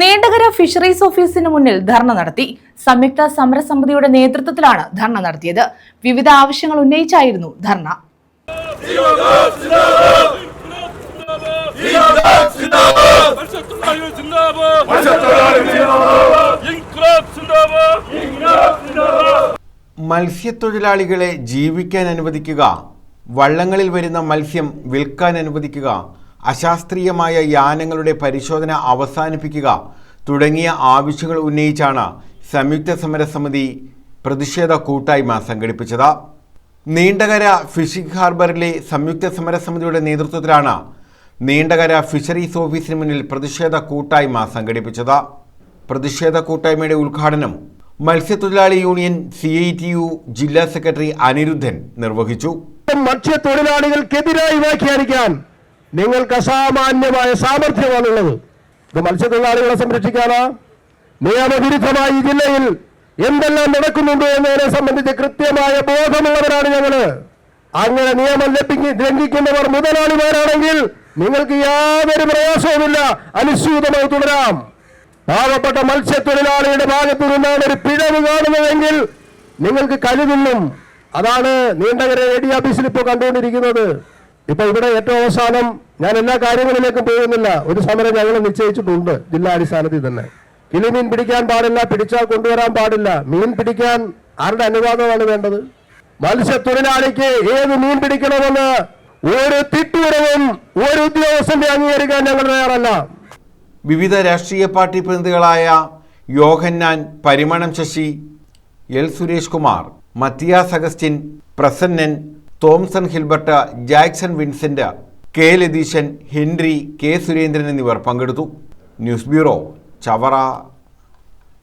Neendakara fisheries ഓഫീസിന് മുന്നിൽ ധർണ നടത്തി. സംയുക്ത സമരസമിതിയുടെ നേതൃത്വത്തിലാണ് ധർണ നടത്തിയത്. വിവിധ ആവശ്യങ്ങൾ ഉന്നയിച്ചായിരുന്നു ധർണ. മത്സ്യത്തൊഴിലാളികളെ ജീവിക്കാൻ അനുവദിക്കുക. വള്ളങ്ങളിൽ വരുന്ന മത്സ്യം വിൽക്കാൻ അനുവദിക്കുക. അശാസ്ത്രീയമായ യാനങ്ങളുടെ പരിശോധന അവസാനിപ്പിക്കുക തുടങ്ങിയ ആവശ്യങ്ങൾ ഉന്നയിച്ചാണ് സംയുക്ത സമരസമിതി പ്രതിഷേധ കൂട്ടായ്മ സംഘടിപ്പിച്ചത്. നീണ്ടകര ഫിഷിംഗ് ഹാർബറിലെ സംയുക്ത സമരസമിതിയുടെ നേതൃത്വത്തിലാണ് നീണ്ടകര ഫിഷറീസ് ഓഫീസിന് മുന്നിൽ പ്രതിഷേധ കൂട്ടായ്മ സംഘടിപ്പിച്ചത്. പ്രതിഷേധ കൂട്ടായ്മയുടെ ഉദ്ഘാടനം മത്സ്യത്തൊഴിലാളി union C I T U ജില്ലാ സെക്രട്ടറി അനിരുദ്ധൻ നിർവഹിച്ചു. മത്സ്യത്തൊഴിലാളികൾക്കെതിരായി വ്യാഖ്യാനിക്കാൻ നിങ്ങൾക്ക് അസാമാന്യമായ സാമർഥ്യമാണുള്ളത്. ഇത് മത്സ്യത്തൊഴിലാളികളെ സംരക്ഷിക്കാനാ? നിയമവിരുദ്ധമായി ഈ ജില്ലയിൽ എന്തെല്ലാം നടക്കുന്നുണ്ടോ എന്നതിനെ സംബന്ധിച്ച് കൃത്യമായ ബോധമുള്ളവരാണ് ഞങ്ങൾ. അങ്ങനെ നിയമം ലംഘിക്ക ലംഘിക്കുന്നവർ മുതലാളിമാരാണെങ്കിൽ നിങ്ങൾക്ക് യാതൊരു പ്രയാസവുമില്ല. അനുസ്യൂതമായി തുടരാം. പാവപ്പെട്ട മത്സ്യത്തൊഴിലാളിയുടെ ഭാഗത്തു നിന്നാണ് ഒരു പിഴവ് കാണുന്നതെങ്കിൽ നിങ്ങൾക്ക് കരുതുന്നും. അതാണ് നീണ്ടകര എ ഡി ഓഫീസിൽ ഇപ്പോൾ കണ്ടുകൊണ്ടിരിക്കുന്നത്. ഇപ്പൊ ഇവിടെ ഏറ്റവും അവസാനം ഞാൻ എല്ലാ കാര്യങ്ങളിലേക്കും പോകുന്നില്ല. ഒരു സമരം ഞങ്ങൾ നിശ്ചയിച്ചിട്ടുണ്ട്. ജില്ലാ അടിസ്ഥാനത്തിൽ തന്നെ. കിളിമീൻ പിടിക്കാൻ പാടില്ല പിടിച്ചാൽ കൊണ്ടുവരാൻ പാടില്ല. മീൻ പിടിക്കാൻ ആരുടെ അനുവാദമാണ് വേണ്ടത്? മത്സ്യത്തൊഴിലാളിക്ക് ഏത് മീൻ പിടിക്കണമെന്ന് ഒരു തിട്ടൂരവും ഒരു ഉദ്യോഗസ്ഥന്റെ അംഗീകരിക്കാൻ ഞങ്ങൾ തയ്യാറല്ല. വിവിധ രാഷ്ട്രീയ party പ്രതിനിധികളായ Yohannan Parimanam Sasi L Suresh Kumar Mathias Augustine Prasannan Thomson Hilbert Jackson Vincent K Latheeshan Henry K Surendran എന്നിവർ പങ്കെടുത്തു. News bureau Chavara.